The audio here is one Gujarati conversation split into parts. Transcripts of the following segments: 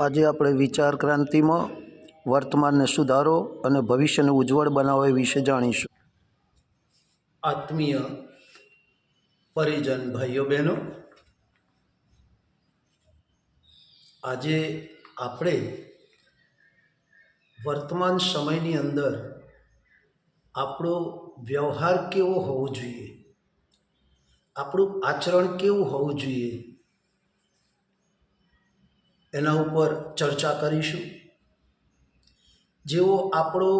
આજે આપણે વિચાર ક્રાંતિમાં વર્તમાનને સુધારો અને ભવિષ્યને ઉજ્જવળ બનાવવા વિશે જાણીશું. આત્મીય પરિજન ભાઈઓ બહેનો, આજે આપણે વર્તમાન સમયની અંદર આપણો વ્યવહાર કેવો હોવો જોઈએ, આપણું આચરણ કેવું હોવું જોઈએ એના ઉપર ચર્ચા કરીશું. જેવો આપણો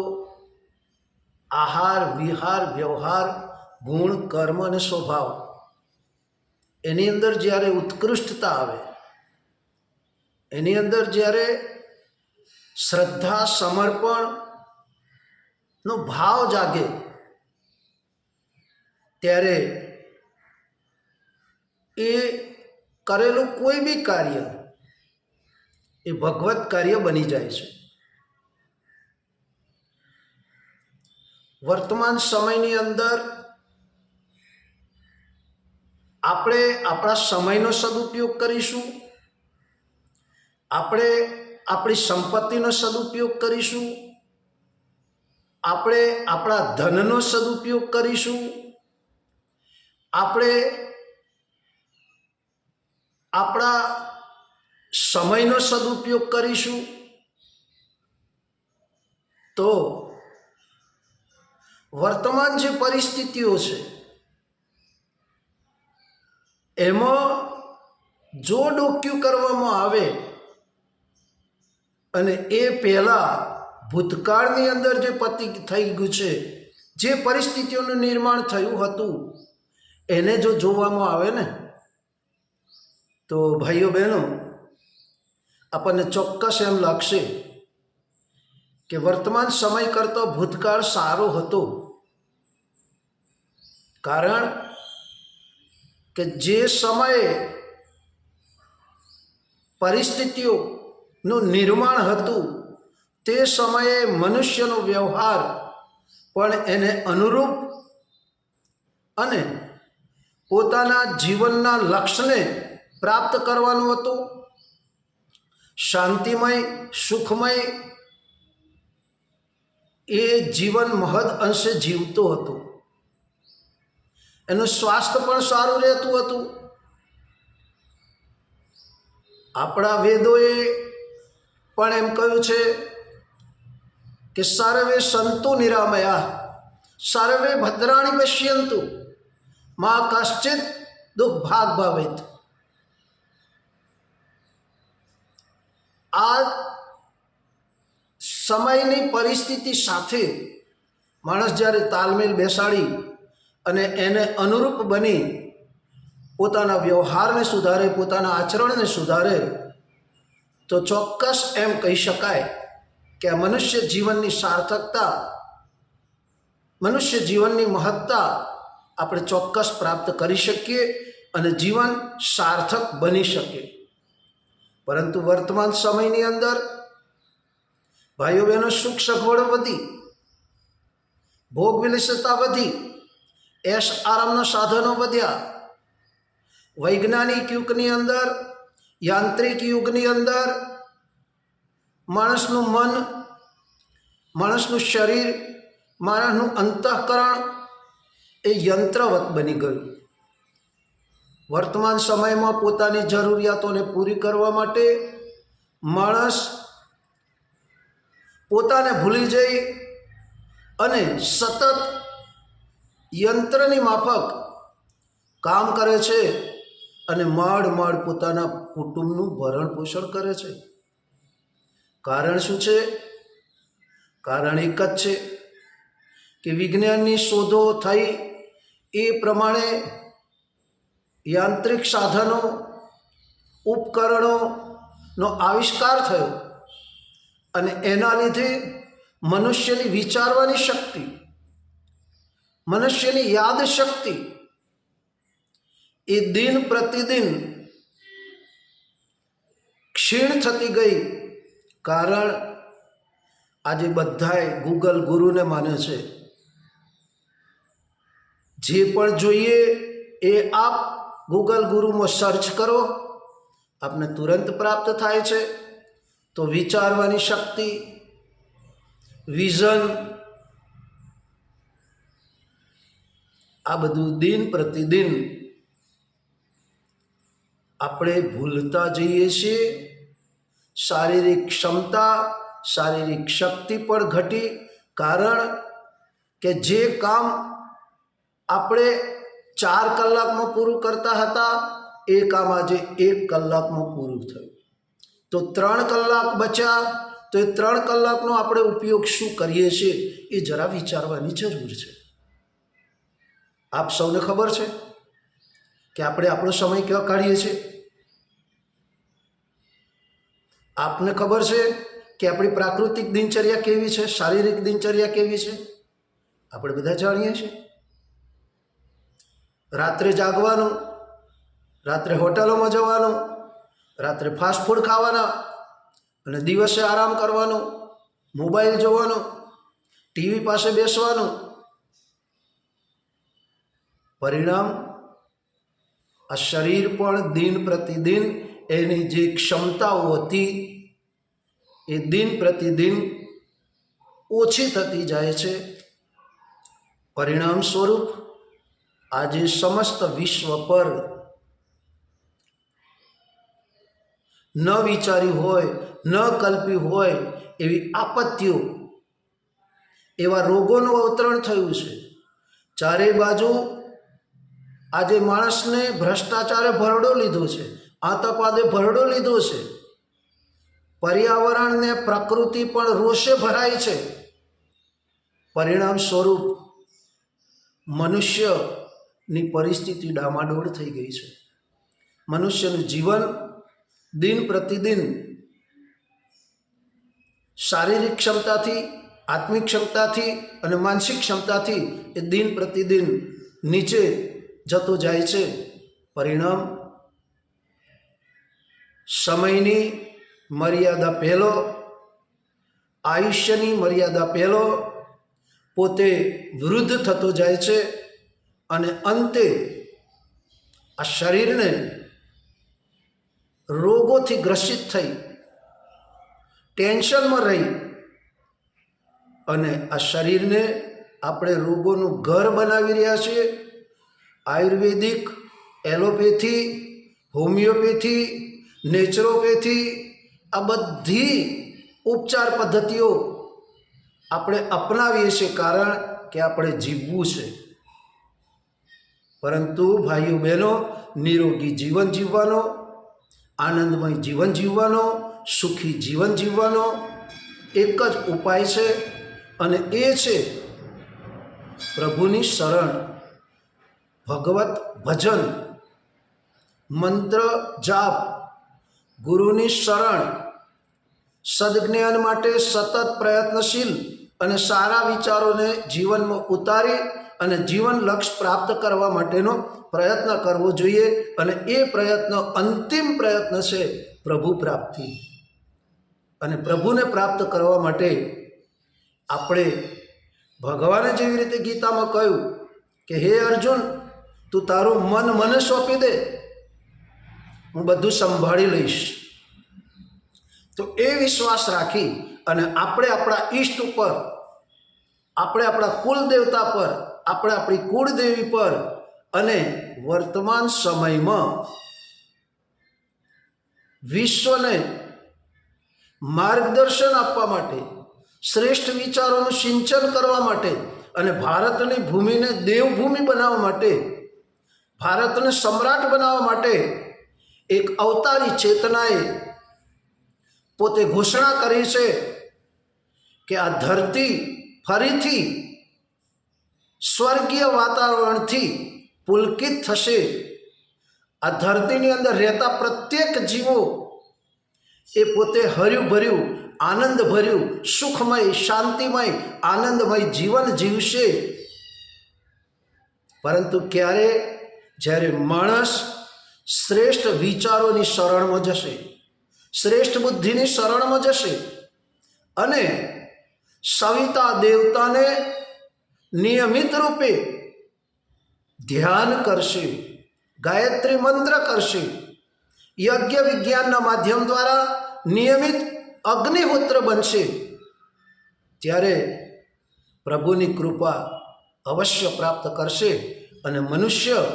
આહાર, વિહાર, વ્યવહાર, ગુણ, કર્મ અને સ્વભાવ એની અંદર જ્યારે ઉત્કૃષ્ટતા આવે, એની અંદર જ્યારે શ્રદ્ધા સમર્પણનો ભાવ જાગે, ત્યારે એ કરેલું કોઈ બી કાર્ય એ ભગવત કાર્ય બની જાય છે. વર્તમાન સમયની અંદર આપણે આપણા સમયનો સદુપયોગ કરીશું, આપણે આપણી સંપત્તિનો સદુપયોગ કરીશું, આપણે આપણા ધનનો સદુપયોગ કરીશું, આપણે આપણા સમયનો સદુપયોગ કરીશું તો વર્તમાન જે પરિસ્થિતિઓ છે, એમાં જો ડોક્યુ કરવામાં આવે અને એ પહેલાં ભૂતકાળની અંદર જે પતિ થઈ ગયું છે, જે પરિસ્થિતિઓનું નિર્માણ થયું હતું, એને જો જોવામાં આવે ને, તો ભાઈઓ બહેનો આપણને ચોક્કસ એમ લાગશે કે વર્તમાન સમય કરતો ભૂતકાળ સારો હતો. કારણ કે જે સમયે પરિસ્થિતિઓનું નિર્માણ હતું, તે સમયે મનુષ્યનો વ્યવહાર પણ એને અનુરૂપ અને પોતાના જીવનના લક્ષ્યને પ્રાપ્ત કરવાનું હતું. શાંતિમય, સુખમય, એ જીવન મહદ અંશે જીવતો હતો. એનું સ્વાસ્થ્ય પણ સારું રહેતું હતું. આપણા વેદોએ પણ એમ કહ્યું છે કે સર્વે સંતુ નિરામયા, સર્વે ભદ્રાણી પશ્યંતુ, માં કશ્ચિત દુઃખ ભાગ ભાવિત. આ સમયની પરિસ્થિતિ સાથે માણસ જ્યારે તાલમેલ બેસાડી અને એને અનુરૂપ બની પોતાના વ્યવહારને સુધારે, પોતાના આચરણને સુધારે, તો ચોક્કસ એમ કહી શકાય કે મનુષ્ય જીવનની સાર્થકતા, મનુષ્ય જીવનની મહત્તા આપણે ચોક્કસ પ્રાપ્ત કરી શકીએ અને જીવન સાર્થક બની શકે. પરંતુ વર્તમાન સમયની અંદર ભાઈઓ બહેનો સુખ સગવડો વધી ભોગ વિલાસતા વધી એશ આરામના સાધનો વધ્યા. વૈજ્ઞાનિક યુગની અંદર, યાંત્રિક યુગની અંદર માણસનું મન, માણસનું શરીર, માણસનું અંતઃકરણ એ યંત્રવત બની ગયું. વર્તમાન સમયમાં પોતાની જરૂરિયાતોને પૂરી કરવા માટે માણસ પોતાને ભૂલી જઈ અને સતત યંત્રની માફક કામ કરે છે અને માડ માડ પોતાના કુટુંબનું ભરણ પોષણ કરે છે. કારણ શું છે? કારણ એક જ છે કે વિજ્ઞાનની શોધો થઈ એ પ્રમાણે યાંત્રિક સાધનો, ઉપકરણોનો આવિષ્કાર થયો અને એના લીધે મનુષ્યની વિચારવાની શક્તિ, મનુષ્યની યાદ શક્તિ એ દિન પ્રતિદિન ક્ષીણ થતી ગઈ કારણ આજે બધાએ ગૂગલ ગુરુને માને છે. જે પણ જોઈએ એ આપ ગૂગલ ગુરુમાં સર્ચ કરો, આપને તુરંત પ્રાપ્ત થાય છે. તો વિચારવાની શક્તિ, વિઝન, આ બધું દિન પ્રતિદિન આપણે ભૂલતા જઈએ છીએ. શારીરિક ક્ષમતા, શારીરિક શક્તિ પણ ઘટી. કારણ કે જે કામ આપણે ચાર કલાકમાં પૂરું કરતા હતા એ કામ આજે એક કલાકમાં પૂરું થયું. તો ત્રણ કલાક બચ્યા, તો એ ત્રણ કલાકનો આપણે ઉપયોગ શું કરીએ છીએ એ જરા વિચારવાની જરૂર છે. આપ સૌને ખબર છે કે આપણે આપણો સમય કેવા કાઢીએ છીએ? આપને ખબર છે કે આપણી પ્રાકૃતિક દિનચર્યા કેવી છે? શારીરિક દિનચર્યા કેવી છે? આપણે બધા જાણીએ છીએ. રાત્રે જાગવાનું, રાત્રે હોટલોમાં જવાનું, રાત્રે ફાસ્ટ ફૂડ ખાવાના અને દિવસે આરામ કરવાનો, મોબાઈલ જોવાનો, ટીવી પાસે બેસવાનું. પરિણામ, આ શરીર પણ દિન પ્રતિદિન એની જે ક્ષમતાઓ હતી, એ દિન પ્રતિદિન ઓછી થતી જાય છે. પરિણામ સ્વરૂપ આજે સમસ્ત વિશ્વ પર ન વિચારી હોય, ન કલ્પી હોય એવી આપત્તિઓ, એવા રોગોનું અવતરણ થયું છે. ચારે બાજુ આજે માણસને ભ્રષ્ટાચારે ભરડો લીધો છે આતપાદે ભરડો લીધો છે. પર્યાવરણને પ્રકૃતિ પણ રોષે ભરાય છે. પરિણામ સ્વરૂપ મનુષ્યની પરિસ્થિતિ ડામાડોળ થઈ ગઈ છે. મનુષ્યનું જીવન દિન પ્રતિદિન શારીરિક ક્ષમતાથી, આત્મિક ક્ષમતાથી અને માનસિક ક્ષમતાથી એ દિન પ્રતિદિન નીચે જતો જાય છે. પરિણામ, સમયની મર્યાદા પહેલો, આયુષ્યની મર્યાદા પહેલો, પોતે વૃદ્ધ થતો જાય છે. અને અંતે આ શરીરને રોગોથી ગ્રસિત થઈ, ટેન્શનમાં રહી અને આ શરીરને આપણે રોગોનું ઘર બનાવી રહ્યા છીએ. આયુર્વેદિક, એલોપેથી, હોમિયોપેથી, નેચરોપેથી આ બધી ઉપચાર પદ્ધતિઓ આપણે અપનાવીએ છીએ. કારણ કે આપણે જીવવું છે. પરંતુ ભાઈઓ બહેનો, નિરોગી જીવન જીવવાનો, આનંદમય જીવન જીવવાનો, સુખી જીવન જીવવાનો એક જ ઉપાય છે અને એ છે પ્રભુની શરણ. ભગવત ભજન. મંત્ર જાપ. ગુરુની શરણ. સદજ્ઞાન માટે સતત પ્રયત્નશીલ અને સારા વિચારોને જીવનમાં ઉતારી અને જીવન લક્ષ્ય પ્રાપ્ત કરવા માટેનો પ્રયત્ન કરવો જોઈએ અને એ પ્રયત્ન અંતિમ પ્રયત્ન છે પ્રભુ પ્રાપ્તિ. અને પ્રભુને પ્રાપ્ત કરવા માટે આપણે ભગવાને જેવી રીતે ગીતામાં કહ્યું કે, હે અર્જુન, તું તારું મન મને સોંપી દે, હું બધું સંભાળી લઈશ. તો એ વિશ્વાસ રાખી અને આપણે આપણા ઈષ્ટ ઉપર, આપણે આપણા કુલ દેવતા પર આપણે આપણી કુળદેવી પર અને વર્તમાન સમયમાં વિશ્વને માર્ગદર્શન આપવા માટે, શ્રેષ્ઠ વિચારોનું સિંચન કરવા માટે અને ભારતની ભૂમિને દેવભૂમિ બનાવવા માટે, ભારતને સમ્રાટ બનાવવા માટે એક અવતારી ચેતનાએ પોતે ઘોષણા કરી છે કે આ ધરતી ફરીથી સ્વર્ગીય વાતાવરણથી પુલકિત થશે. આ ધરતીની અંદર રહેતા પ્રત્યેક જીવો એ પોતે હર્યું ભર્યું આનંદ ભર્યું સુખમય, શાંતિમય, આનંદમય જીવન જીવશે. પરંતુ ક્યારે? જ્યારે માણસ શ્રેષ્ઠ વિચારોની શરણમાં જશે, શ્રેષ્ઠ બુદ્ધિની શરણમાં જશે અને સવિતા દેવતાને નિયમિત રૂપે ધ્યાન કરશે, ગાયત્રી મંત્ર કરશે. યજ્ઞ વિજ્ઞાનના માધ્યમ દ્વારા નિયમિત અગ્નિહોત્ર બનશે. ત્યારે પ્રભુની કૃપા અવશ્ય પ્રાપ્ત કરશે અને મનુષ્ય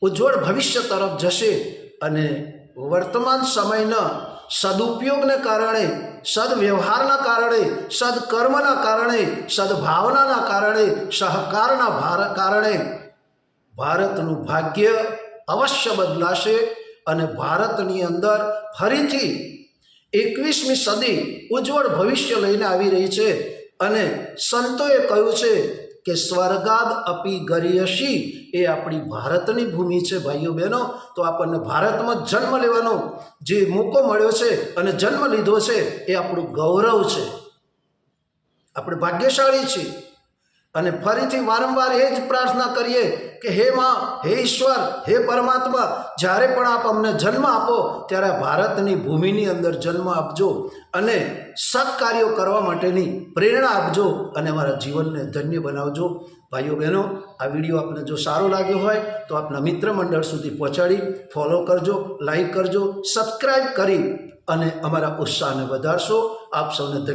ઉજ્જવળ ભવિષ્ય તરફ જશે અને વર્તમાન સમયના સદુપયોગને કારણે, સદવ્યવહારના કારણે, સદકર્મના કારણે, સદભાવનાના કારણે, સહકારના ભાર, કારણે ભારતનું ભાગ્ય અવશ્ય બદલાશે અને ભારતની અંદર ફરીથી એકવીસમી સદી ઉજ્જવળ ભવિષ્ય લઈને આવી રહી છે અને સંતોએ કહ્યું છે કે સ્વર્ગાદ અપી ગરિયશી એ આપણી ભારતની ભૂમિ છે, ભાઈઓ બહેનો. તો આપણને ભારતમાં જન્મ લેવાનો જે મોકો મળ્યો છે અને જન્મ લીધો છે એ આપણું ગૌરવ છે. આપણે ભાગ્યશાળી છીએ. અને ફરીથી વારંવાર એ જ પ્રાર્થના કરીએ કે હે માં, હે ઈશ્વર, હે પરમાત્મા, જ્યારે પણ આપ અમને જન્મ આપો, ત્યારે ભારતની ભૂમિની અંદર જન્મ આપજો અને સત્કાર્યો કરવા માટેની પ્રેરણા આપજો અને અમારા જીવનને ધન્ય બનાવજો. ભાઈઓ બહેનો, આ વીડિયો આપને જો સારો લાગ્યો હોય, તો આપના મિત્ર મંડળ સુધી પહોંચાડી ફોલો કરજો લાઈક કરજો સબસ્ક્રાઈબ કરી અને અમારા ઉત્સાહને વધારશો. આપ સૌને ધન્ય